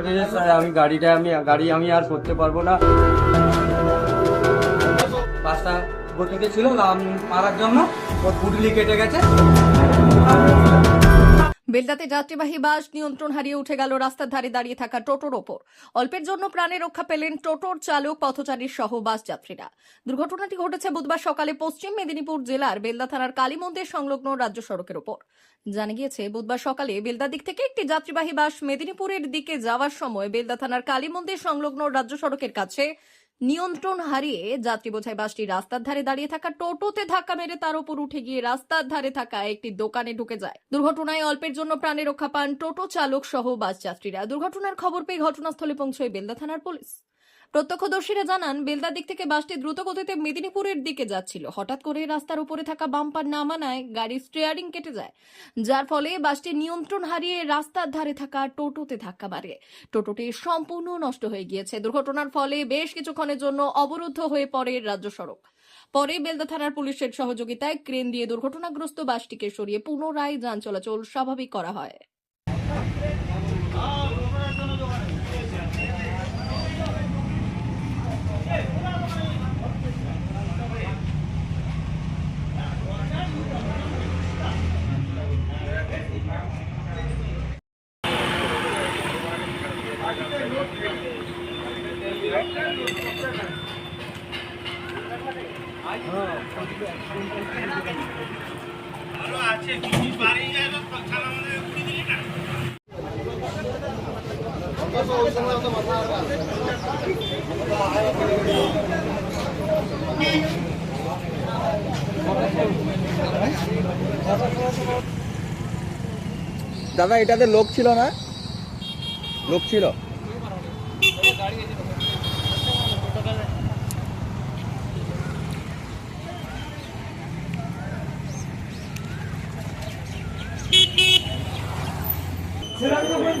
বলছে যে স্যার আমি গাড়িটা আমি, গাড়ি আমি আর করতে পারব না। বাসটা গতিতে ছিল মারার জন্য, ওর পুটলি কেটে গেছে। বেলদাতে যাত্রীবাহী বাস নিয়ন্ত্রণ হারিয়ে উঠে গেল রাস্তার ধারে দাঁড়িয়ে থাকা টোটোর ওপর। অল্পের জন্য প্রাণে রক্ষা পেলেন টোটোর চালক, পথচারীর সহ বাস যাত্রীরা। দুর্ঘটনাটি ঘটেছে বুধবার সকালে পশ্চিম মেদিনীপুর জেলার বেলদা থানার কালীমন্দির সংলগ্ন রাজ্য সড়কের ওপর। জানা গিয়েছে, বুধবার সকালে বেলদা দিক থেকে একটি যাত্রীবাহী বাস মেদিনীপুরের দিকে যাওয়ার সময় বেলদা থানার কালীমন্দির সংলগ্ন রাজ্য সড়কের কাছে নিয়ন্ত্রণ হারিয়ে যাত্রী বোঝাই বাসটি রাস্তার ধারে দাঁড়িয়ে থাকা টোটোতে ধাক্কা মেরে তার উপর উঠে গিয়ে রাস্তার ধারে থাকা একটি দোকানে ঢুকে যায়। দুর্ঘটনায় অল্পের জন্য প্রাণে রক্ষা পান টোটো চালক সহ বাস যাত্রীরা। দুর্ঘটনার খবর পেয়ে ঘটনাস্থলে পৌঁছয় বেলদা থানার পুলিশ। প্রত্যক্ষদর্শীরা জানান, বেলদার দিক থেকে বাসটি দ্রুত গতিতে মেদিনীপুরের দিকে যাচ্ছিল। হঠাৎ করে রাস্তার উপরে থাকা বাম্পার না মানায় গাড়ির স্টিয়ারিং কেটে যায়, যার ফলে বাসটি নিয়ন্ত্রণ হারিয়ে রাস্তার ধারে থাকা টোটোতে ধাক্কা মারে। টোটোটি সম্পূর্ণ নষ্ট হয়ে গিয়েছে। দুর্ঘটনার ফলে বেশ কিছুক্ষণের জন্য অবরুদ্ধ হয়ে পড়ে রাজ্য সড়ক। পরে বেলদা থানার পুলিশের সহযোগিতায় ক্রেন দিয়ে দুর্ঘটনাগ্রস্ত বাসটিকে সরিয়ে পুনরায় যান চলাচল স্বাভাবিক করা হয়। দাদা এটাতে লোক ছিল না? লোক ছিল।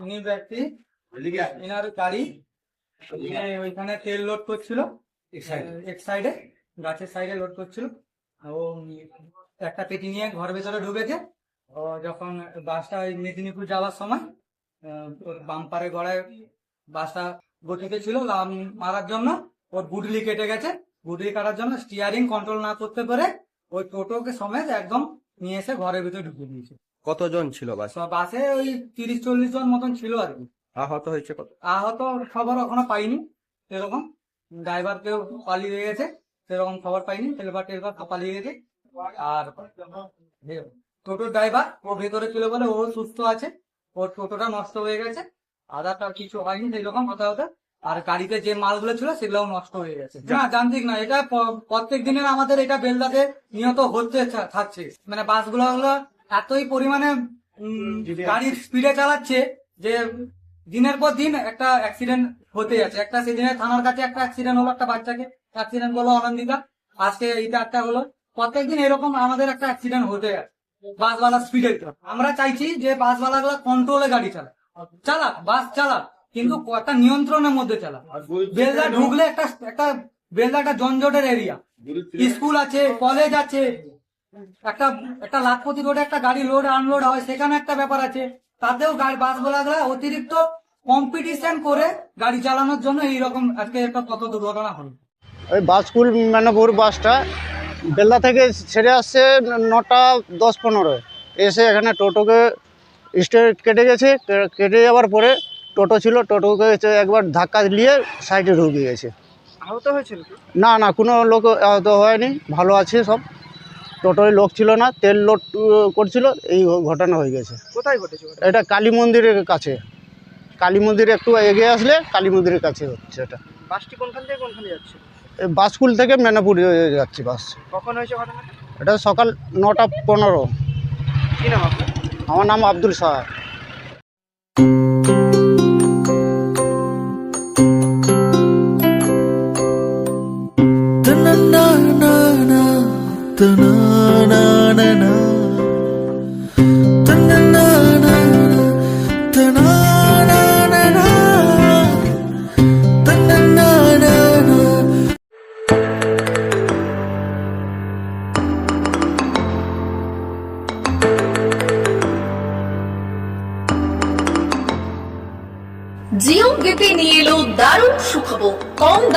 ইনি ব্যক্তি এনার গাড়ি ওইখানে তেল লোড করছিল এক সাইডে গাছের সাইডে লোড করছিল। ও একটা পেটি নিয়ে ঘর ভেতরে ঢুকেছে। ও যখন বাসটা ওই মেদিনীপুর যাওয়ার সময় আহ, ওর বাম্পারে গড়ায় বাসটা গতিতে ছিল লাম- মারার জন্য ওর বুডলি কেটে গেছে। বুডলি কাটার জন্য স্টিয়ারিং কন্ট্রোল না করতে পেরে ওই টোটোকে সমেত একদম নিয়ে এসে ঘরের ভিতরে ঢুকিয়ে দিয়েছে। কতজন ছিল বাস? তো বাসে ওই তিরিশ চল্লিশ জন মতন ছিল আর কি। আহত হয়েছে কত? আহত খবর এখনও পাইনি সেরকম। ড্রাইভার কেউ পালিয়ে গেছে সেরকম খবর পাইনি টেলবার টেলবার পালিয়ে গেছে। আর টোটোর ড্রাইভার ও ভেতরে ছিল বলে ও সুস্থ আছে ওর টোটোটা নষ্ট হয়ে গেছে। আদারটা কিছু হয়নি সেই রকম কথা হতো। আর গাড়িতে যে মালগুলো ছিল সেগুলোও নষ্ট হয়ে গেছে। না যান্ত্রিক না এটা প্রত্যেক দিনের আমাদের এটা বেলদাতে নিয়ত হচ্ছে থাকছে। মানে বাসগুলো হলো এতই পরিমাণে গাড়ির স্পিডে চালাচ্ছে যে দিনের পর দিন একটা অ্যাক্সিডেন্ট হতে যাচ্ছে একটা সেদিনে থানার কাছে একটা অ্যাক্সিডেন্ট হলো একটা বাচ্চাকে অ্যাক্সিডেন্ট বলো অনন্দিতা আজকে এইটা একটা হলো। প্রত্যেকদিন এরকম আমাদের একটা অ্যাক্সিডেন্ট হতে যাচ্ছে বাসওয়ালা স্পিডে আমরা চাইছি যে বাসওয়ালা গুলা কন্ট্রোলে গাড়ি চালা চালাক বাস চালাক কিন্তু একটা নিয়ন্ত্রণের মধ্যে চালা বেলদা ঢুকলে একটা একটা বেলদা একটা জঞ্জটের এরিয়া স্কুল আছে কলেজ আছে। একটা একটা লাখপতি রোডে একটা গাড়ি লোড আনলোড হয় সেখানে একটা ব্যাপার আছে। তাতেও গাড়ি বাস বলা অতিরিক্ত কম্পিটিশন করে গাড়ি চালানোর জন্য এইরকম আজকে একটা কত দুর্ঘটনা হলো। ওই বাস স্কুল মেনাপুর বাসটা বেলদা থেকে ছেড়ে আসছে নটা দশ পনেরো। এসে এখানে টোটোকে স্টেট কেটে গেছে কেটে যাওয়ার পরে টোটো ছিল টোটোকে একবার ধাক্কা দিয়ে সাইডে ঢুকে গেছে। আহত হয়েছিল না না কোনো লোক আহত হয়নি ভালো আছে সব। টোটোয় লোক ছিল না তেল লোড করছিল এই ঘটনা হয়ে গেছে। কোথায় ঘটেছে এটা কালী মন্দিরের কাছে। কালী মন্দির একটু এগিয়ে আসলে কালী মন্দিরের কাছে হচ্ছে এটা। বাসটি কোনখান থেকে কোনখানে যাচ্ছে? এই বাস স্কুল থেকে মেনাপুর যাচ্ছি বাস। কখন হয়েছে ঘটনাটা? এটা সকাল নটা পনেরো। কি নাম আপনার? আমার নাম আব্দুল সাহা জিও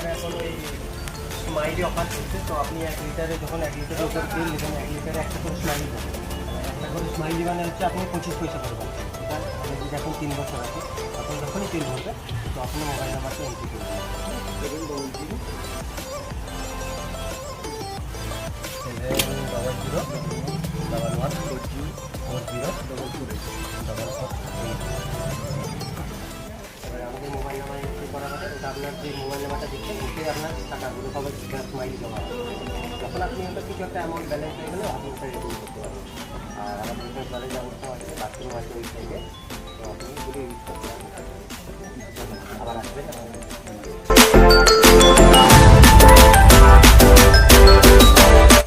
এখানে এখন ওই স্মাইলি অফার চলছে তো আপনি এক লিটারে যখন এক লিটারের উপর তেল নেবেন এক লিটারে একটা করে স্মাইলি পাবেন একটা করে স্মাইলি মানে হচ্ছে আপনি পঁচিশ পয়সা এটা মানে যদি এখন তিন বছর আছে তখন যখনই তেল ভরবে তো আপনি মোবাইল নাম্বারটা এন্ট্রি করবেন ডবল জিরো আপনার টাকাগুলো সবাই গ্যাস মাইল জমা যখন আপনি একটা কিছু একটা অ্যামাউন্ট ব্যালেন্স হয়ে গেলে আপনি ওটা রিডিউস করতে পারবেন আর আমাদের এখানে ব্যালেন্স অবস্থা আছে বাথরুম আছে ওই সাইডে তো আপনি করতে পারবেন আবার আসবেন।